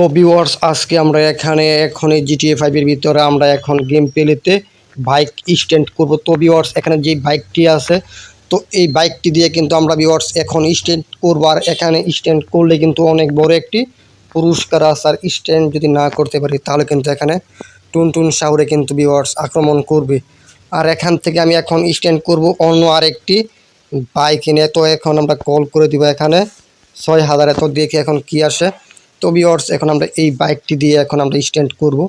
তো ভিউয়ার্স আজকে আমরা এখানে এখন এই জিটিএ ফাইভের ভিতরে আমরা এখন গেম প্লেতে বাইক স্ট্যান্ড করব। তো ভিউয়ার্স এখানে যে বাইকটি আছে, তো এই বাইকটি দিয়ে কিন্তু আমরা ভিউয়ার্স এখন স্ট্যান্ড করব। আর এখানে স্ট্যান্ড করলে কিন্তু অনেক বড় একটি পুরস্কার আছে। আর স্ট্যান্ড যদি না করতে পারি, তাহলে কিন্তু এখানে টুনটুন শাহরে কিন্তু ভিউয়ার্স আক্রমণ করবে। আর এখান থেকে আমি এখন স্ট্যান্ড করব অন্য আরেকটি বাইক এনে তো এখন আমরা কল করে দিব এখানে। ছয় হাজার, এত দেখে এখন কি আসে। তো ভিউয়ার্স এখন আমরা এই বাইকটি দিয়ে এখন আমরা স্ট্যান্ড করব।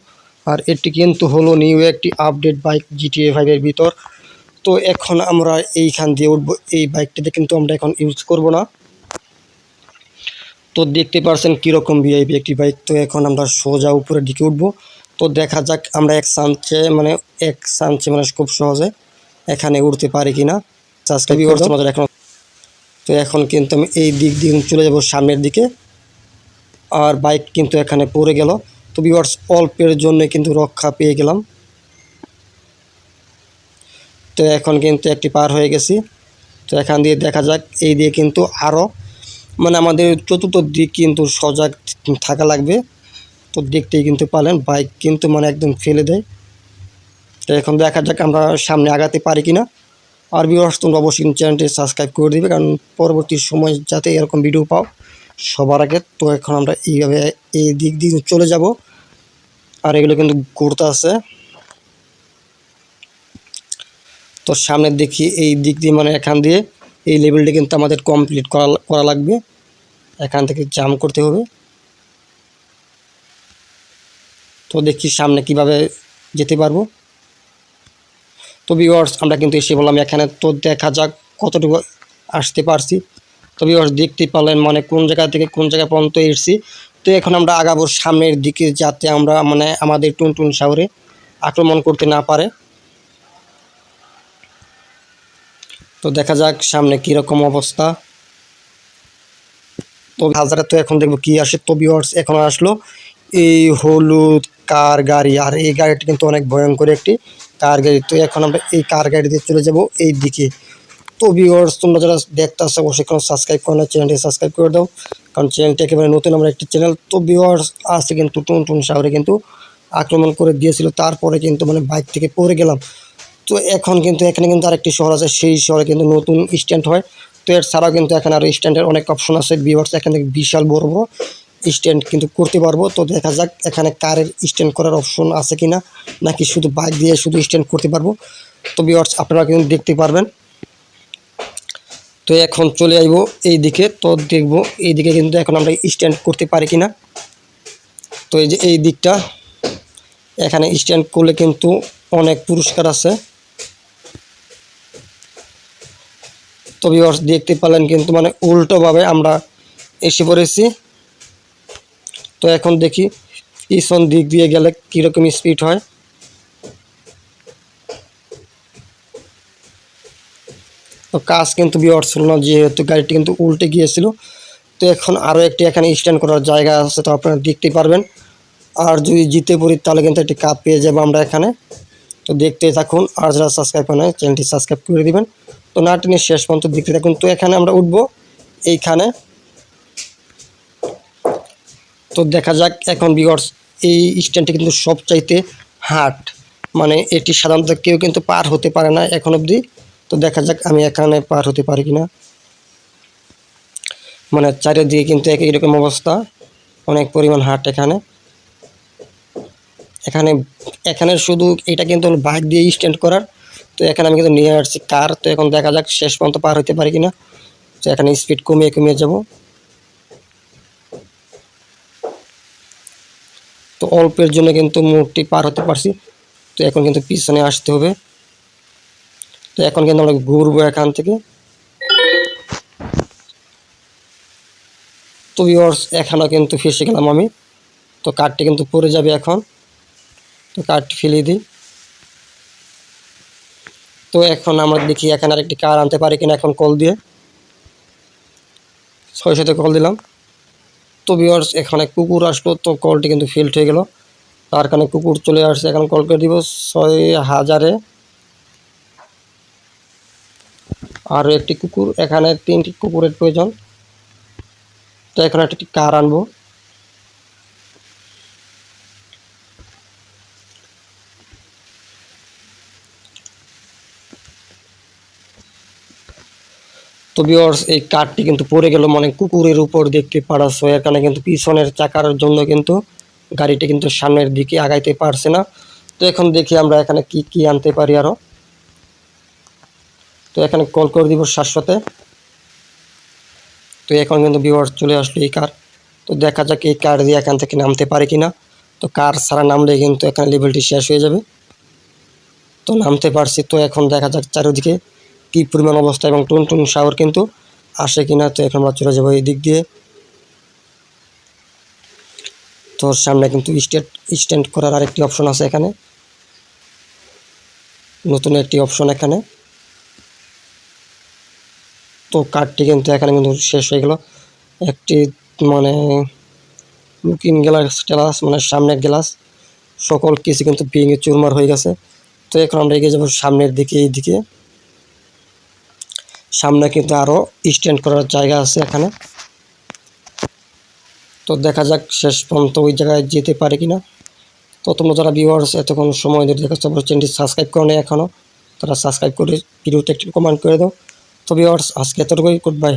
আর এটি কিন্তু হলো নিউ একটি আপডেট বাইক জিটিএ ফাইভের ভিতর। তো এখন আমরা এইখান দিয়ে উঠবো। এই বাইকটিতে কিন্তু আমরা এখন ইউজ করব না। তো দেখতে পারছেন কীরকম ভিআইপি একটি বাইক তো এখন আমরা সোজা উপরে দিকে উঠবো। তো দেখা যাক আমরা এক সাঞ্চে মানে এক সাঞ্চে মানে খুব সহজে এখানে উঠতে পারি কি না সাবস্ক্রাইব করতে আমাদের এখন তো এখন কিন্তু আমি এই দিক দিয়ে চলে যাব সামনের দিকে। আর বাইক কিন্তু এখানে পড়ে গেল। তো ভিউয়ার্স অল্পের জন্য কিন্তু রক্ষা পেয়ে গেলাম। তো এখন কিন্তু একটি পার হয়ে গেছি। তো এখান দিয়ে দেখা যাক, এই দিয়ে কিন্তু আরও মানে আমাদের চতুর্থ দিক কিন্তু সজাগ থাকা লাগবে। তো দেখতেই কিন্তু পালেন, বাইক কিন্তু মানে একদম ফেলে দেয়। তো এখন দেখা যাক আমরা সামনে আগাতে পারি কি না আর ভিউয়ার্স তোমরা অবশ্যই চ্যানেলটি সাবস্ক্রাইব করে দিবে, কারণ পরবর্তী সময় যাতে এরকম ভিডিও পাও। সবার আগে তো এখন আমরা এইভাবে এই দিক দিয়ে চলে যাব। আর এগুলো কিন্তু ঘুরতে আছে। তো সামনের দেখি এই দিক দিয়ে মানে এখান দিয়ে এই লেভেলটি কিন্তু আমাদের কমপ্লিট করা করা লাগবে। এখান থেকে জাম করতে হবে। তো দেখি সামনে কীভাবে যেতে পারব। তো ভিউয়ার্স আমরা কিন্তু এসে বললাম এখানে, তো দেখা যাক কতটুকু আসতে পারছি। তো ভিউয়ার্স দেখতে পারলেন মানে কোন জায়গা থেকে কোন জায়গা পর্যন্ত এসেছি। তো এখন আমরা আগাবো সামনের দিকে যাতে আমরা মানে আমাদের টুনটুন শহরে আক্রমণ করতে না পারে। তো দেখা যাক সামনে কীরকম অবস্থা। তো হাজারে তো এখন দেখব কি আসে। তো ভিউয়ার্স এখন আসলো এই হলুদ কার গাড়ি। আর এই গাড়িটি কিন্তু অনেক ভয়ঙ্কর একটি কার গাড়ি। তো এখন আমরা এই কার গাড়ি দিয়ে চলে যাব এই দিকে। তো ভিউয়ার্স তোমরা যারা দেখতে আসো অবশ্যই কোনো সাবস্ক্রাইব করো না চ্যানেলটি সাবস্ক্রাইব করে দাও, কারণ চ্যানেলটি একেবারে নতুন, আমরা একটি চ্যানেল তো ভিউয়ার্স আসছে কিন্তু টুন টুন শহরে কিন্তু আক্রমণ করে দিয়েছিল, তারপরে কিন্তু মানে বাইক থেকে পড়ে গেলাম। তো এখন কিন্তু, এখানে কিন্তু আরেকটি শহর আছে, সেই শহরে কিন্তু নতুন স্ট্যান্ড হয়। তো এর ছাড়াও কিন্তু এখানে আরও স্ট্যান্ডের অনেক অপশন আছে ভিউয়ার্স এখান থেকে বিশাল বড় বড় স্ট্যান্ড কিন্তু করতে পারব। তো দেখা যাক, এখানে কারের স্ট্যান্ড করার অপশন আছে কি না নাকি শুধু বাইক দিয়ে শুধু স্ট্যান্ড করতে পারব। তো ভিউয়ার্স আপনারা কিন্তু দেখতে পারবেন। তো এখন চলে আইব এই দিকে তো দেখব এই দিকে কিন্তু এখন আমরা স্ট্যান্ড করতে পারি কি না তো এই যে এই দিকটা, এখানে স্ট্যান্ড করলে কিন্তু অনেক পুরস্কার আছে। তো ভিউয়ার্স দেখতে পেলেন কিন্তু মানে উল্টোভাবে আমরা এসে পড়েছি। তো এখন দেখি, পিছন দিক দিয়ে গেলে কীরকম স্পিড হয়। তো কাজ কিন্তু বিয়ার্স ছিল না, যেহেতু গাড়িটি কিন্তু উল্টে গিয়েছিল। তো এখন আরও একটি এখানে স্ট্যান্ড করার জায়গা আছে তো আপনারা দেখতে পারবেন। আর যদি জিতে পড়ি, তাহলে কিন্তু একটি কাপ পেয়ে যাব আমরা এখানে। তো দেখতে থাকুন, আর যারা সাবস্ক্রাইব করে চ্যানেলটি সাবস্ক্রাইব করে দিবেন। তো না টেনে শেষ পর্যন্ত দেখতে থাকুন। তো এখানে আমরা উঠবো, এইখানে। তো দেখা যাক, এখন বিগর্স এই স্ট্যান্ডটি কিন্তু সবচাইতে হার্ড মানে এটি সাধারণত কেউ কিন্তু পার হতে পারে না, এখন অবধি। তো দেখা যাক আমি এখানে পার হতে পারি কিনা। মানে চারিদিকে কিন্তু একই রকম অবস্থা, অনেক পরিমাণ হাট এখানে। এখানে এখানে শুধু এটা কিন্তু বাইক দিয়ে স্ট্যান্ড করার, তো এখানে আমি কিন্তু নিয়ে আসছি কার তো এখন দেখা যাক শেষ পর্যন্ত পার হতে পারি কিনা। তো এখানে স্পিড কমিয়ে কমিয়ে যাব। তো অল্পের জন্য কিন্তু মোড়টি পার হতে পারছি, তো এখন কিন্তু পিছনে আসতে হবে। তো এখন কিন্তু আমরা ঘুরবো এখান থেকে। তো ভিওর্স এখানেও কিন্তু ফেসে গেলাম আমি। তো কার্ডটি কিন্তু পড়ে যাবে এখন। তো কার্ডটি ফেলে দিই। তো এখন আমরা দেখি এখানে আরেকটি কার আনতে পারি কিনা এখন কল দিয়ে। ছয় সাথে কল দিলাম। তো ভিওর্স এখানে কুকুর আসলো, তো কলটি কিন্তু ফেল্ড হয়ে গেল। তার কারণে কুকুর চলে আসছে। এখন কল করে দিব। ছয় হাজারে আরও একটি কুকুর, এখানে তিনটি কুকুরের প্রয়োজন। তো এখন একটি কার আনব। তো বিওর্স এই কারটি কিন্তু পড়ে গেল মানে কুকুরের উপর দেখতে পারাছো, এখানে কিন্তু পিছনের চাকার জন্য কিন্তু গাড়িটি কিন্তু সামনের দিকে আগাইতে পারছে না। তো এখন দেখি আমরা এখানে কি কি আনতে পারি আরও তো এখানে কল করে দিব শাশ্বতে। তো এখন কিন্তু ভিউয়ার্স চলে আসলো এই কার তো দেখা যাক এই কার দিয়ে এখান থেকে নামতে পারে কি না তো কার ছাড়া নামলে কিন্তু এখানে লেভেলটি শেষ হয়ে যাবে। তো নামতে পারছি, তো এখন দেখা যাক চারিদিকে কী পরিমাণ অবস্থা এবং টুন টুন শাওয়ার কিন্তু আসে কিনা। তো এখন আমরা চলে যাব এই দিক দিয়ে। তো সামনে কিন্তু স্টেট স্ট্যান্ড করার আরেকটি অপশন আছে এখানে। নতুন একটি অপশন এখানে। তো কার্ডটি কিন্তু এখানে কিন্তু শেষ হয়ে গেল। একটি মানে লুকিং গ্লাস গ্লাস মানে সামনের গ্লাস, সকল কিছু কিন্তু ভেঙে চুরমার হয়ে গেছে। তো এখন আমরা এগিয়ে যাব সামনের দিকে, এই দিকে। সামনে কিন্তু আরও স্ট্যান্ড করার জায়গা আছে এখানে। তো দেখা যাক শেষ পর্যন্ত ওই জায়গায় যেতে পারে কিনা। তো তোমরা যারা ভিউয়ার্স এতক্ষণ সময় ধরে দেখাচ্ছ চ্যানেলটি সাবস্ক্রাইব করে এখনও তারা সাবস্ক্রাইব করে ভিডিওতে একটু কমেন্ট করে দাও। তো ভিউয়ার্স আজকে এতটুকুই. Good bye